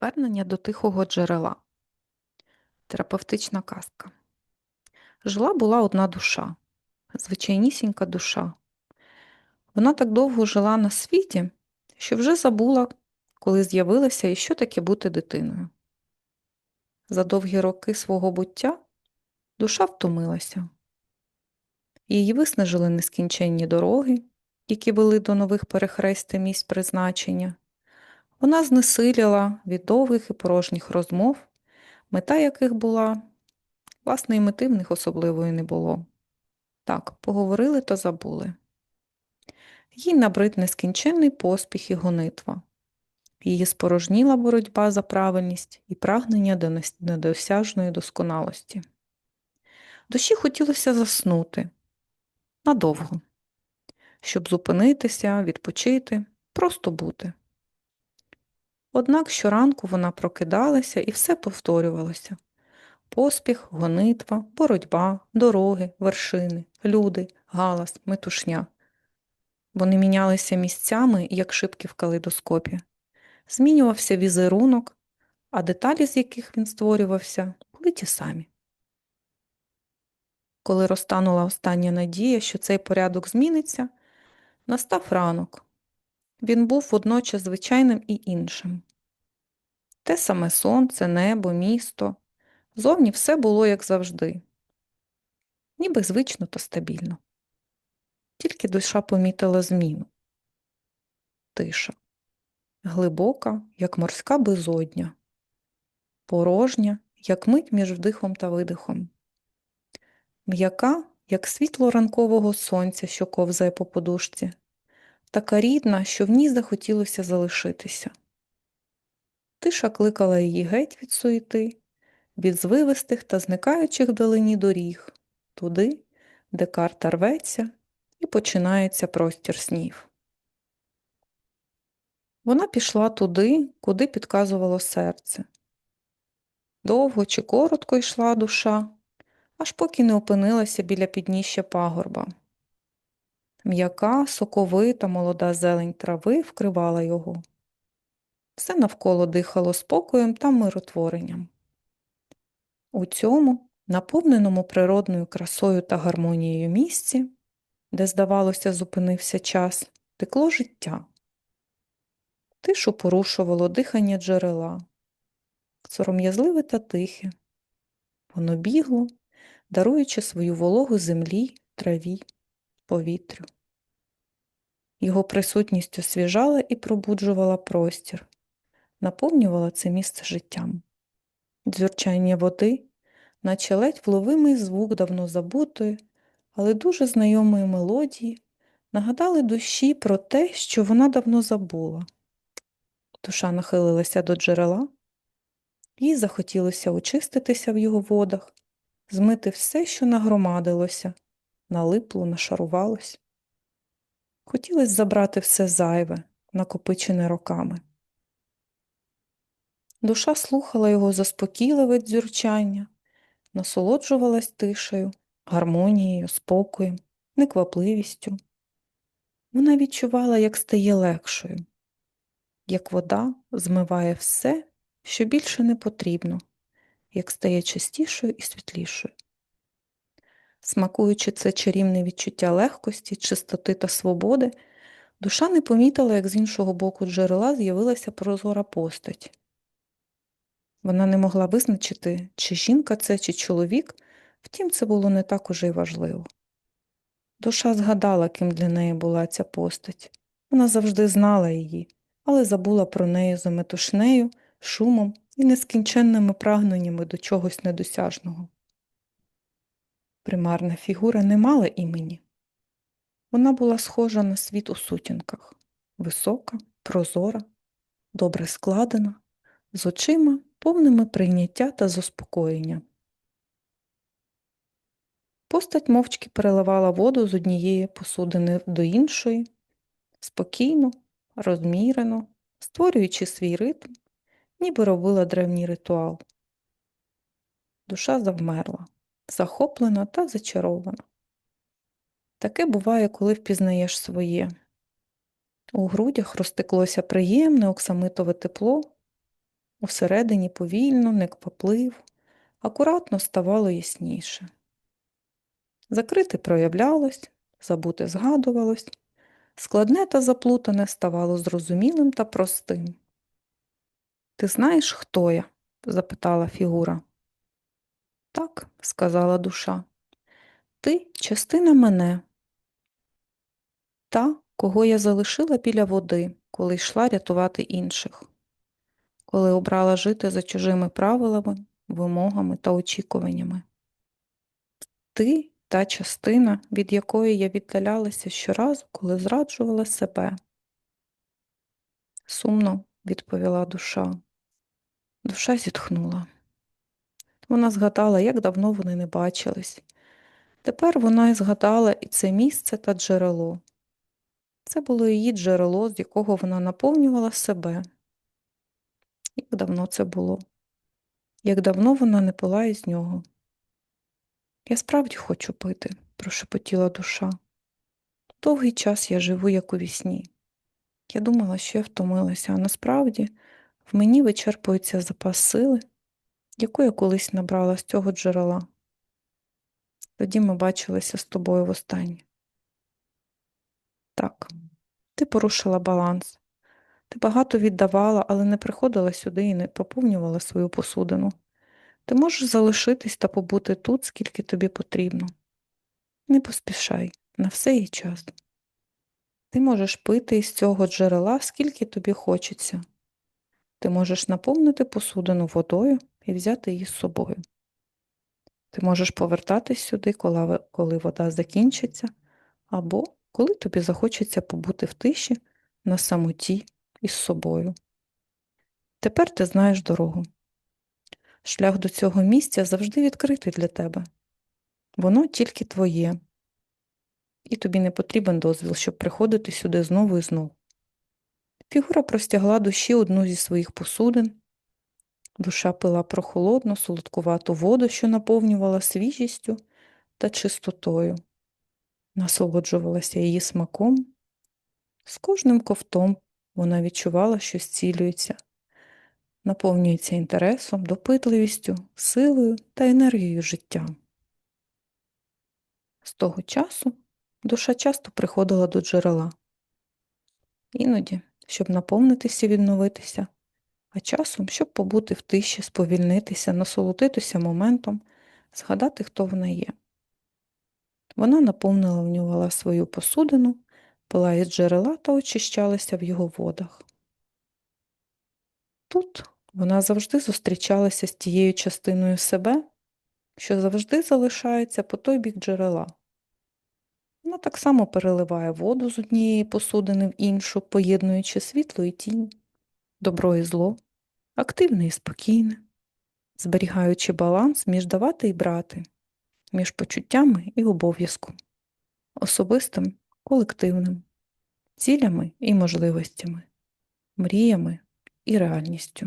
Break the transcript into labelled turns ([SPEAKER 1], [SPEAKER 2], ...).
[SPEAKER 1] Повернення до тихого джерела. Терапевтична казка. Жила була одна душа, звичайнісінька душа. Вона так довго жила на світі, що вже забула, коли з'явилася і що таке бути дитиною. За довгі роки свого буття душа втомилася. Її виснажили нескінченні дороги, які вели до нових перехрест та місць призначення. Вона знесиліла від довгих і порожніх розмов, мета яких була, власне, і мети в них особливої не було. Так, поговорили та забули. Їй набрид нескінченний поспіх і гонитва. Її спорожніла боротьба за правильність і прагнення до недосяжної досконалості. Душі хотілося заснути надовго, щоб зупинитися, відпочити, просто бути. Однак щоранку вона прокидалася і все повторювалося. Поспіх, гонитва, боротьба, дороги, вершини, люди, галас, метушня. Вони мінялися місцями, як шибки в калейдоскопі. Змінювався візерунок, а деталі, з яких він створювався, були ті самі. Коли розтанула остання надія, що цей порядок зміниться, настав ранок. Він був водночас звичайним і іншим. Те саме сонце, небо, місто. Зовні все було як завжди, ніби звично та стабільно. Тільки душа помітила зміну. Тиша. Глибока, як морська безодня, порожня, як мить між вдихом та видихом, м'яка, як світло ранкового сонця, що ковзає по подушці, така рідна, що в ній захотілося залишитися. Тиша кликала її геть від суєти, від звивистих та зникаючих вдалині доріг, туди, де карта рветься і починається простір снів. Вона пішла туди, куди підказувало серце. Довго чи коротко йшла душа, аж поки не опинилася біля підніжжя пагорба. М'яка, соковита, молода зелень трави вкривала його. Все навколо дихало спокоєм та миротворенням. У цьому, наповненому природною красою та гармонією місці, де, здавалося, зупинився час, текло життя. Тишу порушувало дихання джерела, сором'язливе та тихе. Воно бігло, даруючи свою вологу землі, траві, повітрю. Його присутність освіжала і пробуджувала простір, наповнювала це місце життям. Дзюрчання води, наче ледь вловимий звук давно забутої, але дуже знайомої мелодії, нагадали душі про те, що вона давно забула. Душа нахилилася до джерела, їй захотілося очиститися в його водах, змити все, що нагромадилося, налипло, нашарувалось. Хотілося забрати все зайве, накопичене роками. Душа слухала його заспокійливе дзюрчання, насолоджувалась тишею, гармонією, спокоєм, неквапливістю. Вона відчувала, як стає легшою, як вода змиває все, що більше не потрібно, як стає чистішою і світлішою. Смакуючи це чарівне відчуття легкості, чистоти та свободи, душа не помітила, як з іншого боку джерела з'явилася прозора постать. Вона не могла визначити, чи жінка це, чи чоловік, втім, це було не так уже й важливо. Душа згадала, ким для неї була ця постать. Вона завжди знала її, але забула про неї за метушнею, шумом і нескінченними прагненнями до чогось недосяжного. Примарна фігура не мала імені. Вона була схожа на світ у сутінках, висока, прозора, добре складена, з очима, повними прийняття та заспокоєння. Постать мовчки переливала воду з однієї посудини до іншої, спокійно, розмірено, створюючи свій ритм, ніби робила древній ритуал. Душа завмерла, захоплена та зачарована. Таке буває, коли впізнаєш своє. У грудях розтеклося приємне оксамитове тепло, Усередині повільно, неквапливо, акуратно ставало ясніше. Закрите проявлялось, забуте згадувалось, складне та заплутане ставало зрозумілим та простим. Ти знаєш, хто я? запитала фігура. Так, сказала душа, ти частина мене, та, кого я залишила біля води, коли йшла рятувати інших, коли обрала жити за чужими правилами, вимогами та очікуваннями. Ти та частина, від якої я віддалялася щоразу, коли зраджувала себе. Сумно відповіла душа. Душа зітхнула. Вона згадала, як давно вони не бачились. Тепер вона і згадала і це місце та джерело. Це було її джерело, з якого вона наповнювала себе. Як давно це було, як давно вона не пила із нього. Я справді хочу пити, прошепотіла душа. Довгий час я живу, як у вісні. Я думала, що я втомилася, а насправді в мені вичерпується запас сили, яку я колись набрала з цього джерела. Тоді ми бачилися з тобою востаннє. Так, ти порушила баланс. Ти багато віддавала, але не приходила сюди і не поповнювала свою посудину. Ти можеш залишитись та побути тут, скільки тобі потрібно. Не поспішай, на все є час. Ти можеш пити із цього джерела, скільки тобі хочеться. Ти можеш наповнити посудину водою і взяти її з собою. Ти можеш повертатись сюди, коли, вода закінчиться, або коли тобі захочеться побути в тиші на самоті із собою. Тепер ти знаєш дорогу. Шлях до цього місця завжди відкритий для тебе. Воно тільки твоє, і тобі не потрібен дозвіл, щоб приходити сюди знову і знову. Фігура простягла душі одну зі своїх посудин. Душа пила прохолодну, солодкувату воду, що наповнювала свіжістю та чистотою, насолоджувалася її смаком. З кожним ковтом вона відчувала, що зцілюється, наповнюється інтересом, допитливістю, силою та енергією життя. З того часу душа часто приходила до джерела. Іноді, щоб наповнитися і відновитися, а часом, щоб побути в тиші, сповільнитися, насолодитися моментом, згадати, хто вона є. Вона наповнила свою посудину, пила із джерела та очищалася в його водах. Тут вона завжди зустрічалася з тією частиною себе, що завжди залишається по той бік джерела. Вона так само переливає воду з однієї посудини в іншу, поєднуючи світло і тінь, добро і зло, активне і спокійне, зберігаючи баланс між давати і брати, між почуттями і обов'язком, особистим, колективним, цілями і можливостями, мріями і реальністю.